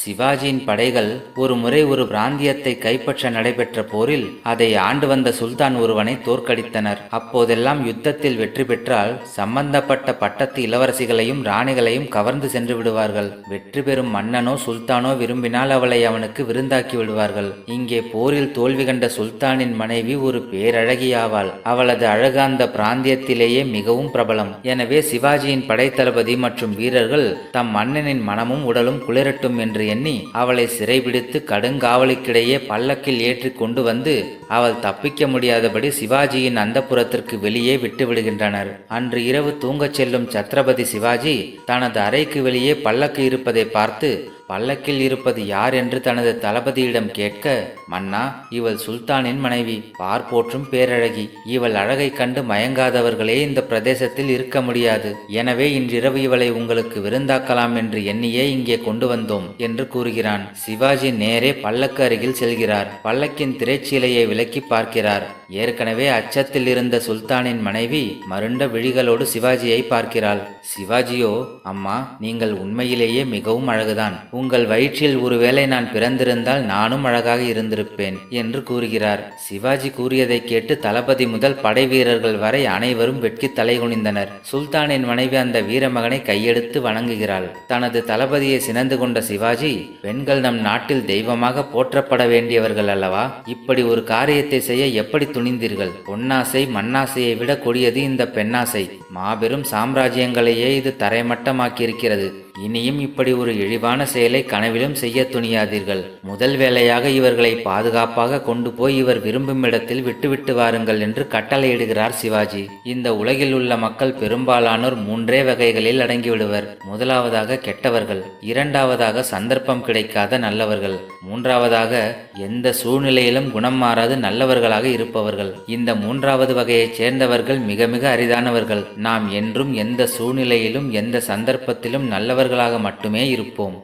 சிவாஜியின் படைகள் ஒரு முறை ஒரு பிராந்தியத்தை கைப்பற்ற நடைபெற்ற போரில் அதை ஆண்டு வந்த சுல்தான் ஒருவனை தோற்கடித்தனர். அப்போதெல்லாம் யுத்தத்தில் வெற்றி பெற்றால் சம்பந்தப்பட்ட பட்டத்து இளவரசிகளையும் ராணிகளையும் கவர்ந்து சென்று விடுவார்கள். வெற்றி பெறும் மன்னனோ சுல்தானோ விரும்பினால் அவளை அவனுக்கு விருந்தாக்கி விடுவார்கள். இங்கே போரில் தோல்வி கண்ட சுல்தானின் மனைவி ஒரு பேரழகியாவாள். அவளது அழகு அந்த பிராந்தியத்திலேயே மிகவும் பிரபலம். எனவே சிவாஜியின் படைத்தளபதி மற்றும் வீரர்கள் தம் மன்னனின் மனமும் உடலும் குளிரட்டும் என்று எண்ணி அவளை சிறைபிடித்து கடுங்காவலுக்கிடையே பல்லக்கில் ஏற்றி கொண்டு வந்து அவள் தப்பிக்க முடியாதபடி சிவாஜியின் அந்தப்புறத்திற்கு வெளியே விட்டுவிடுகின்றனர். அன்று இரவு தூங்கச் செல்லும் சத்ரபதி சிவாஜி தனது அறைக்கு வெளியே பல்லக்கு இருப்பதை பார்த்து பல்லக்கில் இருப்பது யார் என்று தனது தளபதியிடம் கேட்க மன்னா இவள் சுல்தானின் மனைவி. பார் போற்றும் பேரழகி. இவள் அழகைக் கண்டு மயங்காதவர்களே இந்த பிரதேசத்தில் இருக்க முடியாது. எனவே இன்றிரவு இவளை உங்களுக்கு விருந்தாக்கலாம் என்று எண்ணியே இங்கே கொண்டு வந்தோம் என்று கூறுகிறான். சிவாஜி நேரே பல்லக்கு அருகில் செல்கிறார். பல்லக்கின் திரைச்சீலையை விலக்கி பார்க்கிறார். ஏற்கனவே அச்சத்தில் இருந்த சுல்தானின் மனைவி மருண்ட விழிகளோடு சிவாஜியை பார்க்கிறாள். சிவாஜியோ அம்மா நீங்கள் உண்மையிலேயே மிகவும் அழகுதான். உங்கள் வயிற்றில் ஒருவேளை நான் பிறந்திருந்தால் நானும் அழகாக இருந்திருப்பேன் என்று கூறுகிறார். சிவாஜி கூறியதை கேட்டு தளபதி முதல் படை வீரர்கள் வரை அனைவரும் வெட்கி தலைகுனிந்தனர் சுல்தானின் மனைவி அந்த வீரமகனை கையெடுத்து வணங்குகிறாள். தனது தளபதியை சினந்து கொண்ட சிவாஜி பெண்கள் நம் நாட்டில் தெய்வமாக போற்றப்பட வேண்டியவர்கள் அல்லவா? இப்படி ஒரு காரியத்தை செய்ய எப்படி துணிந்தீர்கள்? பொன்னாசை மண்ணாசையை விட கொடியது இந்த பெண்ணாசை. மாபெரும் சாம்ராஜ்யங்களையே இது தரைமட்டமாக்கியிருக்கிறது. இனியும் இப்படி ஒரு இழிவான செயலை கனவிலும் செய்ய துணியாதீர்கள். முதல் வேலையாக இவர்களை பாதுகாப்பாக கொண்டு போய் இவர் விரும்பும் இடத்தில் விட்டுவிட்டு வாருங்கள் என்று கட்டளையிடுகிறார் சிவாஜி. இந்த உலகில் உள்ள மக்கள் பெரும்பாலானோர் மூன்றே வகைகளில் அடங்கிவிடுவர். முதலாவதாக கெட்டவர்கள் இரண்டாவதாக சந்தர்ப்பம் கிடைக்காத நல்லவர்கள் மூன்றாவதாக எந்த சூழ்நிலையிலும் குணம் மாறாது நல்லவர்களாக இருப்பவர்கள். இந்த மூன்றாவது வகையைச் சேர்ந்தவர்கள் மிக மிக அரிதானவர்கள். நாம் என்றும் எந்த சூழ்நிலையிலும் எந்த சந்தர்ப்பத்திலும் நல்லவர் நல்லவர்களாக மட்டுமே இருப்போம்.